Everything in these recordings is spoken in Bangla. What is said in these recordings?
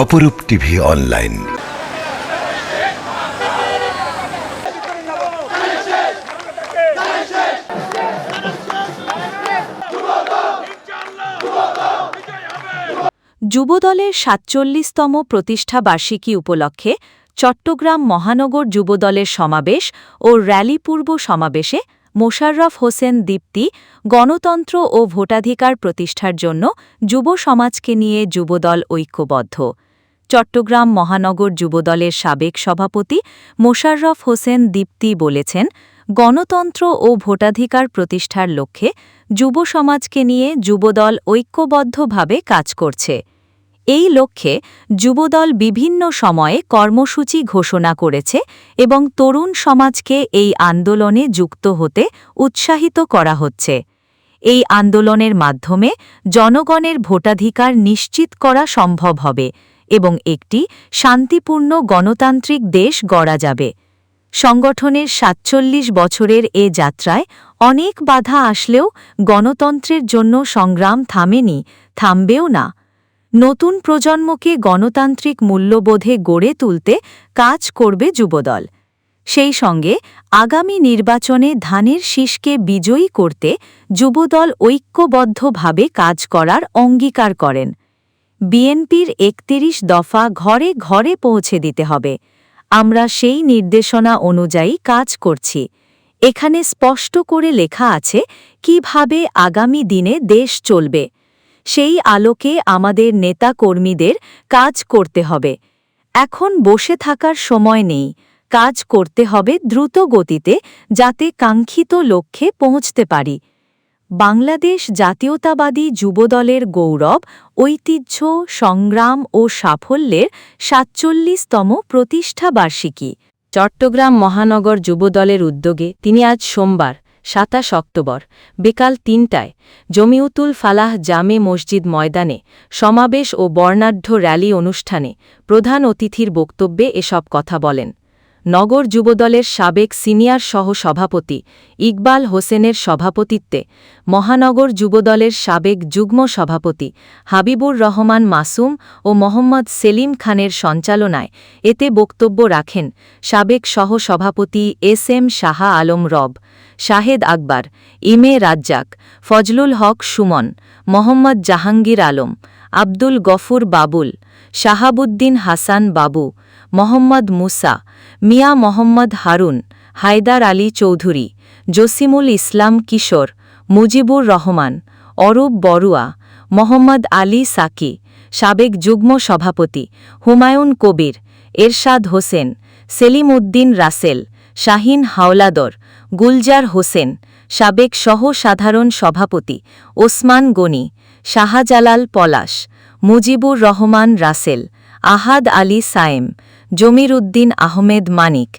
অপরূপ টিভি অনলাইন। যুবদলের সাতচল্লিশতম প্রতিষ্ঠা বার্ষিকী উপলক্ষে চট্টগ্রাম মহানগর যুবদলের সমাবেশ ও র্যালি পূর্ব সমাবেশে মোশাররফ হোসেন দীপ্তি, গণতন্ত্র ও ভোটাধিকার প্রতিষ্ঠার জন্য যুব সমাজকে নিয়ে যুবদল ঐক্যবদ্ধ। চট্টগ্রাম মহানগর যুবদলের সাবেক সভাপতি মোশাররফ হোসেন দীপ্তি বলেছেন, গণতন্ত্র ও ভোটাধিকার প্রতিষ্ঠার লক্ষ্যে যুব সমাজকে নিয়ে যুবদল ঐক্যবদ্ধভাবে কাজ করছে। এই লক্ষ্যে যুবদল বিভিন্ন সময়ে কর্মসূচি ঘোষণা করেছে এবং তরুণ সমাজকে এই আন্দোলনে যুক্ত হতে উৎসাহিত করা হচ্ছে। এই আন্দোলনের মাধ্যমে জনগণের ভোটাধিকার নিশ্চিত করা সম্ভব হবে। এবং একটি শান্তিপূর্ণ গণতান্ত্রিক দেশ গড়া যাবে। সংগঠনের সাতচল্লিশ বছরের এ যাত্রায় অনেক বাধা আসলেও গণতন্ত্রের জন্য সংগ্রাম থামেনি, থামবেও না। নতুন প্রজন্মকে গণতান্ত্রিক মূল্যবোধে গড়ে তুলতে কাজ করবে যুবদল। সেই সঙ্গে আগামী নির্বাচনে ধানের শীষকে বিজয়ী করতে যুবদল ঐক্যবদ্ধভাবে কাজ করার অঙ্গীকার করেন। বিএনপির একতিরিশ দফা ঘরে ঘরে পৌঁছে দিতে হবে। আমরা সেই নির্দেশনা অনুযায়ী কাজ করছি। এখানে স্পষ্ট করে লেখা আছে কীভাবে আগামী দিনে দেশ চলবে। সেই আলোকে আমাদের নেতাকর্মীদের কাজ করতে হবে। এখন বসে থাকার সময় নেই। কাজ করতে হবে দ্রুত গতিতে যাতে কাঙ্ক্ষিত লক্ষ্যে পৌঁছতে পারি। বাংলাদেশ জাতীয়তাবাদী যুবদলের গৌরব, ঐতিহ্য, সংগ্রাম ও সাফল্যের সাতচল্লিশতম প্রতিষ্ঠাবার্ষিকী চট্টগ্রাম মহানগর যুবদলের উদ্যোগে তিনি আজ সোমবার, সাতাশ অক্টোবর, বিকাল তিনটায় জমিউতুল ফালাহ জামে মসজিদ ময়দানে সমাবেশ ও বর্ণাঢ্য র্যালি অনুষ্ঠানে প্রধান অতিথির বক্তব্যে এসব কথা বলেন। নগর যুবদলের সাবেক সিনিয়র সহ সভাপতি ইকবাল হোসেনের সভাপতিত্বে মহানগর যুবদলের সাবেক যুগ্ম সভাপতি হাবিবুর রহমান মাসুম ও মোহাম্মদ সেলিম খানের সঞ্চালনায় এতে বক্তব্য রাখেন সাবেক সহ সভাপতি এস এম শাহা আলম রব, শাহেদ আকবর ইমে রাজ্জাক, ফজলুল হক সুমন, মোহাম্মদ জাহাঙ্গীর আলম, আব্দুল গফুর বাবুল, শাহাবুদ্দিন হাসান বাবু মোহাম্মদ মুসা, মিয়া মোহাম্মদ হারুন, হায়দার আলী চৌধুরী, জসিমুল ইসলাম কিশোর, মুজিবুর রহমান, অরূপ বড়ুয়া, মোহাম্মদ আলী সাকি, সাবেক যুগ্ম সভাপতি, হুমায়ুন কবির, এরশাদ হোসেন সেলিম উদ্দিন রাসেল, শাহিন হাওলাদর, গুলজার হোসেন, সাবেক সহ সাধারণ সভাপতি, ওসমান গনি, শাহজালাল পলাশ, মুজিবুর রহমান রাসেল, আহাদ আলী সায়েম জমির উদ্দিন আহমেদ মানিক,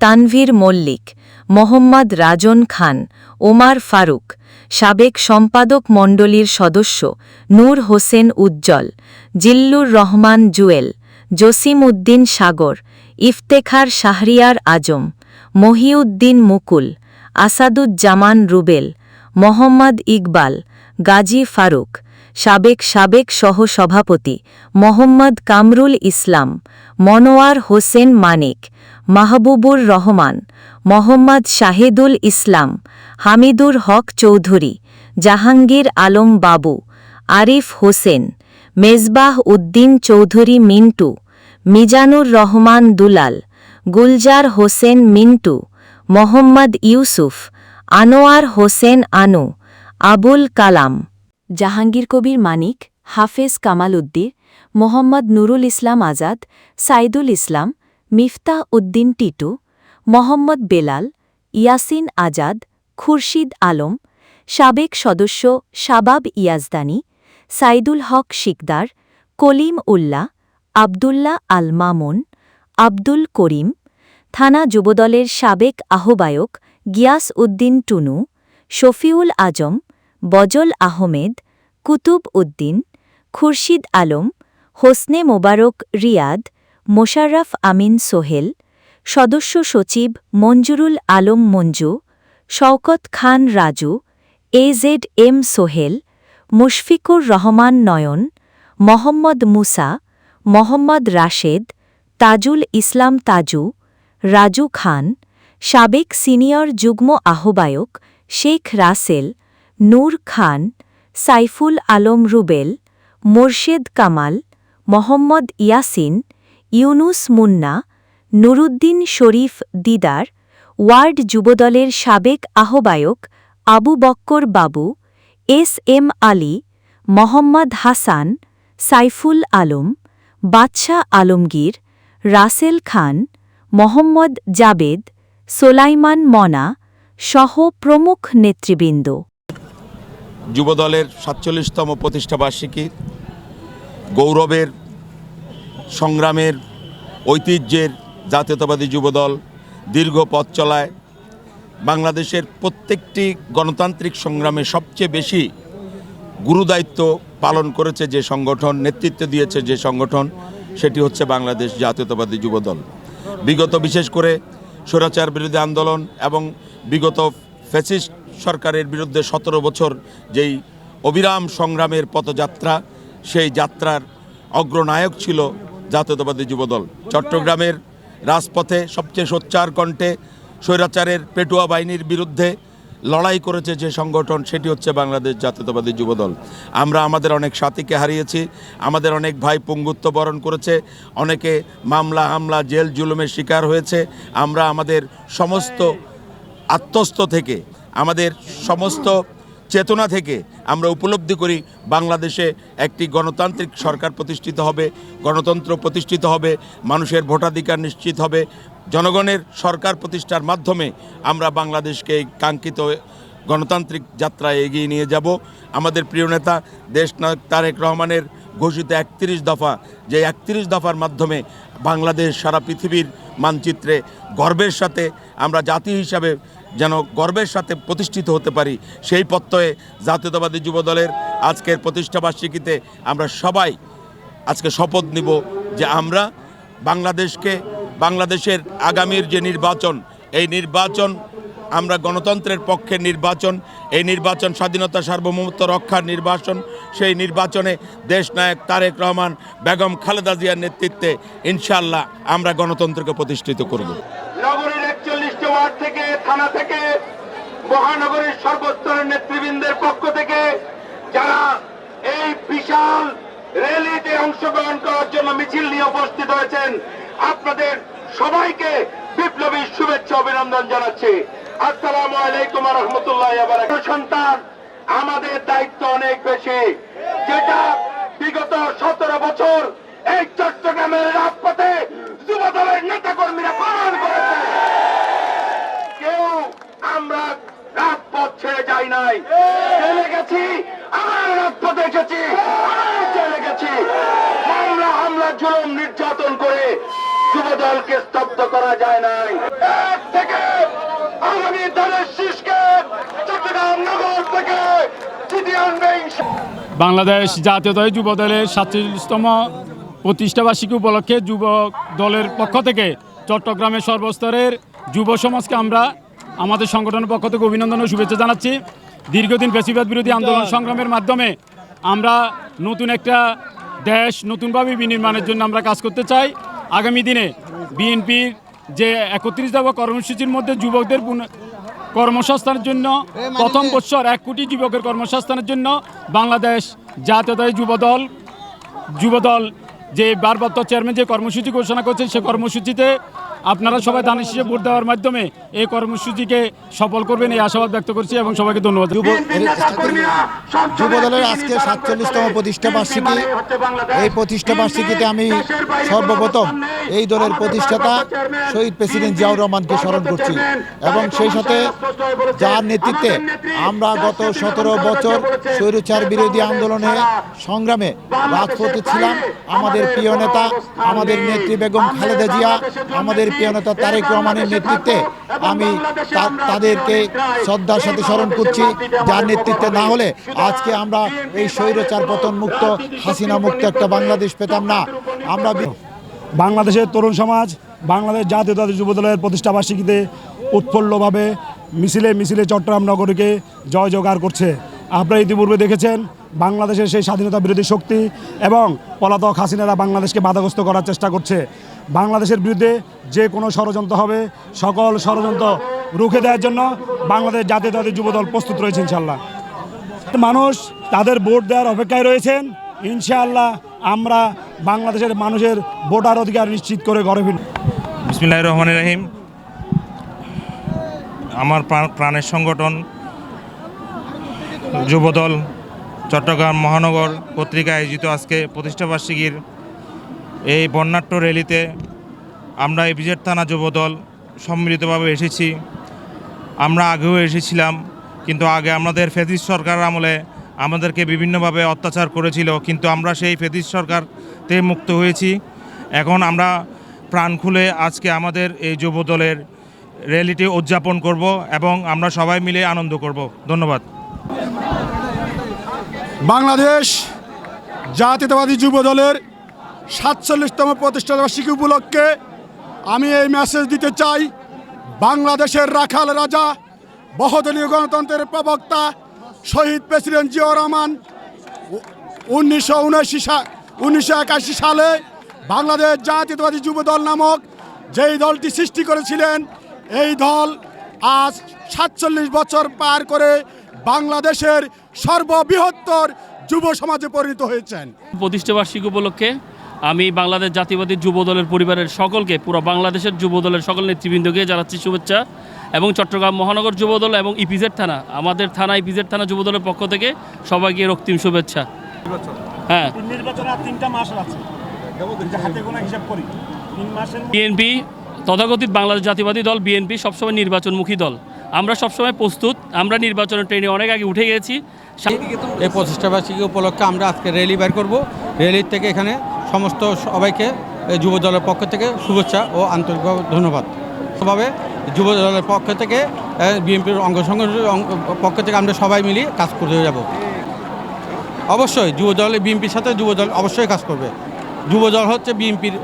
তানভীর মল্লিক, মোহাম্মদ রাজন খান, ওমার ফারুক, সাবেক সম্পাদক মণ্ডলীর সদস্য নূর হোসেন উজ্জ্বল, জিল্লুর রহমান জুয়েল জসিম উদ্দিন সাগর, ইফতেখার শাহরিয়ার আজম, মহিউদ্দিন মুকুল, আসাদুজ্জামান রুবেল, মোহাম্মদ ইকবাল, গাজী ফারুক সাবেক সাবেক সহ-সভাপতি মোহাম্মদ কামরুল ইসলাম, মনোয়ার হোসেন মানিক, মাহবুবুর রহমান, মোহাম্মদ শাহিদুল ইসলাম, হামিদুর হক চৌধুরী, জাহাঙ্গীর আলম বাবু, আরিফ হোসেন, মেজবাহ উদ্দিন চৌধুরী মিন্টু, মিজানুর রহমান দুলাল, গুলজার হোসেন মিন্টু, মোহাম্মদ ইউসুফ, আনোয়ার হোসেন আনু, আবুল কালাম জাহাঙ্গীর কবির মানিক, হাফেজ কামাল উদ্দির, মোহাম্মদ নুরুল ইসলাম আজাদ, সাইদুল ইসলাম, মিফতাহ উদ্দিন টিটু, মোহাম্মদ বেলাল, ইয়াসিন আজাদ, খুরশিদ আলম, সাবেক সদস্য শাবাব ইয়াজদানি, সাইদুল হক শিকদার, কলিম উল্লাহ, আবদুল্লাহ আল মামুন, আব্দুল করিম, থানা যুবদলের সাবেক আহ্বায়ক গিয়াস উদ্দিন টুনু, শফিউল আজম বজল আহমেদ, কুতুব উদ্দিন, খুরশিদ আলম, হোসনে মোবারক রিয়াদ, মোশাররফ আমিন সোহেল, সদস্য সচিব Manjurul Alam Manju, Shawkat Khan Raju A Z M Sohel, Mushfiqur Rahman Nayan, Mohammad Musa, Mohammad Rashed, Tajul Islam Taju, Raju Khan, সাবেক সিনিয়র যুগ্ম আহ্বায়ক শেখ রাসেল নূর খান, সাইফুল আলম রুবেল, মোরশেদ কামাল, মোহাম্মদ ইয়াসিন, ইউনুস মুন্না, নুরুদ্দিন শরীফ দিদার, ওয়ার্ড যুবদলের সাবেক আহ্বায়ক আবু বক্কর বাবু, এস এম আলী, মোহাম্মদ হাসান, সাইফুল আলম, বাদশাহ আলমগীর, রাসেল খান, মোহাম্মদ জাবেদ, সোলাইমান মনা, সহ প্রমুখ নেতৃবৃন্দ। যুবদলের সাতচল্লিশতম প্রতিষ্ঠাবার্ষিকী গৌরবের, সংগ্রামের, ঐতিহ্যের জাতীয়তাবাদী যুবদল দীর্ঘ পথ চলায়, বাংলাদেশের প্রত্যেকটি গণতান্ত্রিক সংগ্রামে সবচেয়ে বেশি গুরুদায়িত্ব পালন করেছে যে সংগঠন, নেতৃত্ব দিয়েছে যে সংগঠন, সেটি হচ্ছে বাংলাদেশ জাতীয়তাবাদী যুবদল। বিগত বিশেষ করে স্বৈরাচার বিরোধী আন্দোলন এবং বিগত ফ্যাসিস্ট সরকারের বিরুদ্ধে সতেরো বছর যেই অবিরাম সংগ্রামের পথযাত্রা, সেই যাত্রার অগ্রনায়ক ছিল জাতীয়তাবাদী যুবদল। চট্টগ্রামের রাজপথে সবচেয়ে সোচ্চার কণ্ঠে স্বৈরাচারের পেটুয়া বাহিনীর বিরুদ্ধে লড়াই করেছে যে সংগঠন, সেটি হচ্ছে বাংলাদেশ জাতীয়তাবাদী যুবদল। আমরা আমাদের অনেক সাথীকে হারিয়েছি, আমাদের অনেক ভাই পঙ্গুত্ব বরণ করেছে, অনেকে মামলা হামলা, জেল জুলুমের শিকার হয়েছে। আমরা আমাদের সমস্ত আত্মস্থ থেকে আমাদের সমস্ত চেতনা থেকে আমরা উপলব্ধি করি বাংলাদেশে একটি গণতান্ত্রিক সরকার প্রতিষ্ঠিত হবে, গণতন্ত্র প্রতিষ্ঠিত হবে, মানুষের ভোটাধিকার নিশ্চিত হবে, জনগণের সরকার প্রতিষ্ঠার মাধ্যমে আমরা বাংলাদেশকে কাঙ্ক্ষিত গণতান্ত্রিক যাত্রায় এগিয়ে নিয়ে যাব। আমাদের প্রিয় নেতা দেশনায়ক তারেক রহমানের ঘোষিত একত্রিশ দফা, যে একত্রিশ দফার মাধ্যমে বাংলাদেশ সারা পৃথিবীর মানচিত্রে গর্বের সাথে আমরা জাতি হিসাবে যেন গর্বের সাথে প্রতিষ্ঠিত হতে পারি, সেই পত্তয়ে জাতীয়তাবাদী যুবদলের আজকের প্রতিষ্ঠাবার্ষিকীতে আমরা সবাই আজকে শপথ নিব যে আমরা বাংলাদেশকে, বাংলাদেশের আগামীর যে নির্বাচন, এই নির্বাচন, আমরা গণতন্ত্রের পক্ষে নির্বাচন, এই নির্বাচন স্বাধীনতা সার্বভৌমত্ব রক্ষার নির্বাচন, সেই নির্বাচনে দেশনায়ক তারেক রহমান, বেগম খালেদা জিয়ার নেতৃত্বে ইনশাল্লাহ আমরা গণতন্ত্রকে প্রতিষ্ঠিত করব। নগরীর থেকে, থানা থেকে, মহানগরীর সর্বস্তরের নেতৃবৃন্দের পক্ষ থেকে যারা এই বিশাল র্যালিতে অংশগ্রহণ করার জন্য মিছিল নিয়ে উপস্থিত হয়েছেন, আপনাদের সবাইকে বিপ্লবী শুভেচ্ছা অভিনন্দন জানাচ্ছি। আসসালামু আলাইকুম রহমতুল্লাহ সন্তান, আমাদের দায়িত্ব অনেক বেশি। যেটা বিগত সতেরো বছর এই চট্টগ্রামের রাজপথে যুবদলের নেতাকর্মীরা পালন করেছে। আমরা রাজপথ ছেড়ে যাই নাই। চলে গেছি আমরা রাজপথে এসেছি চলে গেছি। মামলা, হামলা, জুলুম নির্যাতন করে যুবদলকে স্তব্ধ করা যায় নাই। এক থেকে আগামী দলের শীষকে চট্টগ্রাম নগর থেকে জিতিয়ে আনবে বাংলাদেশ জাতীয়তাবাদী যুব দলের সাতচল্লিশতম প্রতিষ্ঠাবার্ষিকী উপলক্ষে যুব দলের পক্ষ থেকে চট্টগ্রামের সর্বস্তরের যুব সমাজকে আমরা আমাদের সংগঠনের পক্ষ থেকে অভিনন্দন ও শুভেচ্ছা জানাচ্ছি। দীর্ঘদিন বেশিবাদ বিরোধী আন্দোলন সংগ্রামের মাধ্যমে আমরা নতুন একটা দেশ নতুনভাবে বিনির্মাণের জন্য আমরা কাজ করতে চাই। আগামী দিনে বিএনপির যে একত্রিশ দফা কর্মসূচির মধ্যে যুবকদের কর্মসংস্থানের জন্য প্রথম বছর এক কোটি যুবকের কর্মসংস্থানের জন্য বাংলাদেশ জাতীয়তায় যুবদল যুবদল যে ভারপ্রাপ্ত চেয়ারম্যান যে কর্মসূচি ঘোষণা করছেন সে কর্মসূচিতে আপনারা সবাই দানের শীষে ভোট দেওয়ার মাধ্যমে এই কর্মসূচিকে সফল করবেন এই আশাবাদ ব্যক্ত করছি এবং সবাইকে ধন্যবাদ। যুবদলের আজকে সাতচল্লিশতম প্রতিষ্ঠা বার্ষিকী এই প্রতিষ্ঠা বার্ষিকীতে আমি সর্বপ্রথম এই দলের প্রতিষ্ঠাতা শহীদ প্রেসিডেন্ট জিয়াউর রহমানকে স্মরণ করছি। এবং সেই সাথে যার নেতৃত্বে আমরা গত সতেরো বছর স্বৈরচার বিরোধী আন্দোলনে সংগ্রামে রাজপথে ছিলাম। আমাদের প্রিয় নেতা আমাদের নেত্রী বেগম খালেদা জিয়া আমাদের প্রিয় নেতা তারেক রহমানের নেতৃত্বে আমি তাদেরকে শ্রদ্ধার সাথে স্মরণ করছি, যার নেতৃত্বে না হলে আজকে আমরা এই স্বৈরচার পতন মুক্ত, হাসিনা মুক্ত একটা বাংলাদেশ পেতাম না। আমরা বাংলাদেশের তরুণ সমাজ, বাংলাদেশ জাতীয় জাতীয়তাবাদী যুবদলের প্রতিষ্ঠাবার্ষিকীতে উৎফুল্লভাবে মিছিলে মিছিলে চট্টগ্রাম নগরীকে জয় জোগাড় করছে। আপনারা ইতিপূর্বে দেখেছেন, বাংলাদেশের সেই স্বাধীনতা বিরোধী শক্তি এবং পলাতক হাসিনারা বাংলাদেশকে বাধাগ্রস্ত করার চেষ্টা করছে। বাংলাদেশের বিরুদ্ধে যে কোনো ষড়যন্ত্র হবে, সকল ষড়যন্ত্র রুখে দেওয়ার জন্য বাংলাদেশ জাতীয়তাবাদী যুবদল প্রস্তুত রয়েছে ইনশাল্লাহ মানুষ তাদের ভোট দেওয়ার অপেক্ষায় রয়েছেন। ইনশাআল্লাহ আমরা বাংলাদেশের মানুষের ভোটার অধিকার নিশ্চিত করে গড়ে ফিরব বিসমিল্লাহ রহমান রাহিম। আমার প্রাণ- প্রাণের সংগঠন যুবদল চট্টগ্রাম মহানগর পত্রিকা আয়োজিত আজকে প্রতিষ্ঠাবার্ষিকীর এই বর্ণাঢ্য র্যালিতে আমরা এই বিজেট থানা যুবদল সম্মিলিতভাবে এসেছি। আমরা আগেও এসেছিলাম, কিন্তু আগে আমাদের ফেদিস সরকার আমলে আমাদেরকে বিভিন্নভাবে অত্যাচার করেছিল, কিন্তু আমরা সেই ফেদিস সরকার থেকে মুক্ত হয়েছি। এখন আমরা প্রাণ খুলে আজকে আমাদের এই যুব দলের র্যালিটি উদযাপন করব এবং আমরা সবাই মিলে আনন্দ করব। ধন্যবাদ। বাংলাদেশ জাতীয়তাবাদী যুব দলের সাতচল্লিশতম প্রতিষ্ঠাবার্ষিকী উপলক্ষে আমি এই মেসেজ দিতে চাই, বাংলাদেশের রাখাল রাজা, বহুদলীয় গণতন্ত্রের প্রবক্তা, শহীদ প্রেসিডেন্ট জিয়াউর রহমান, উনিশশো উনআশি উনিশশো একাশি সালে বাংলাদেশ জাতীয়তাবাদী যুব দল নামক যেই দলটি সৃষ্টি করেছিলেন, এই দল আজ সাতচল্লিশ বছর পার করে বাংলাদেশের সর্ববৃহত্তর যুব সমাজে পরিণত হয়েছেন। প্রতিষ্ঠাবার্ষিকী উপলক্ষে আমি বাংলাদেশ জাতীয়বাদী যুব দলের পরিবারের সকলকে পুরো বাংলাদেশের যুব দলের সকল নেতৃবৃন্দকে জানাচ্ছি শুভেচ্ছা এবং চট্টগ্রাম মহানগর যুব দল এবং ইপিজেড থানা আমাদের থানা ইপিজেড থানা যুব দলের পক্ষ থেকে সবাইকে রক্তিম শুভেচ্ছা। হ্যাঁ। নির্বাচনে আর তিনটা মাস আছে। হাতে গোনা হিসাব করি। তিন মাসের বিএনপি তথাকথিত বাংলাদেশ জাতীয়বাদী দল বিএনপি সবসময় নির্বাচনমুখী দল। আমরা সবসময় প্রস্তুত আমরা নির্বাচনের ট্রেনে অনেক আগে উঠে গেছি। এই প্রতিষ্ঠাবার্ষিকী উপলক্ষে আমরা আজকে র্যালি বের করব। র্যালির থেকে এখানে সমস্ত সবাইকে যুব দলের পক্ষ থেকে শুভেচ্ছা ও আন্তরিকভাবে ধন্যবাদ। ভাবে যুব দলের পক্ষ থেকে বিএনপির অঙ্গ সংগঠনের পক্ষ থেকে আমরা সবাই মিলিয়ে কাজ করে যাব। অবশ্যই যুব দল, বিএনপির সাথে যুব দল অবশ্যই কাজ করবে। যুব দল হচ্ছে বিএনপির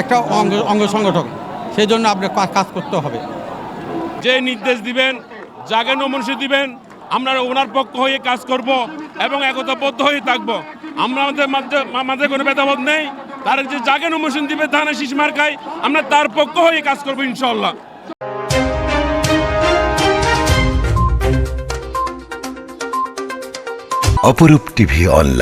একটা অঙ্গ অঙ্গ সংগঠন সেই জন্য আপনার কাজ করতে হবে। যে নির্দেশ দিবেন যাকে নমনীয় দিবেন, আমরা ওনার পক্ষ হয়ে কাজ করব এবং একতাবদ্ধ হয়ে থাকব। আমরা আমাদের মাঝে মাঝে কোনো ভেদাভেদ নেই। তার যে জাগে নমোশন দিবে ধানের শীষ মার্কায় আমরা তার পক্ষ হয়ে কাজ করব ইনশাল্লাহ অপরূপ টিভি অনলাইন।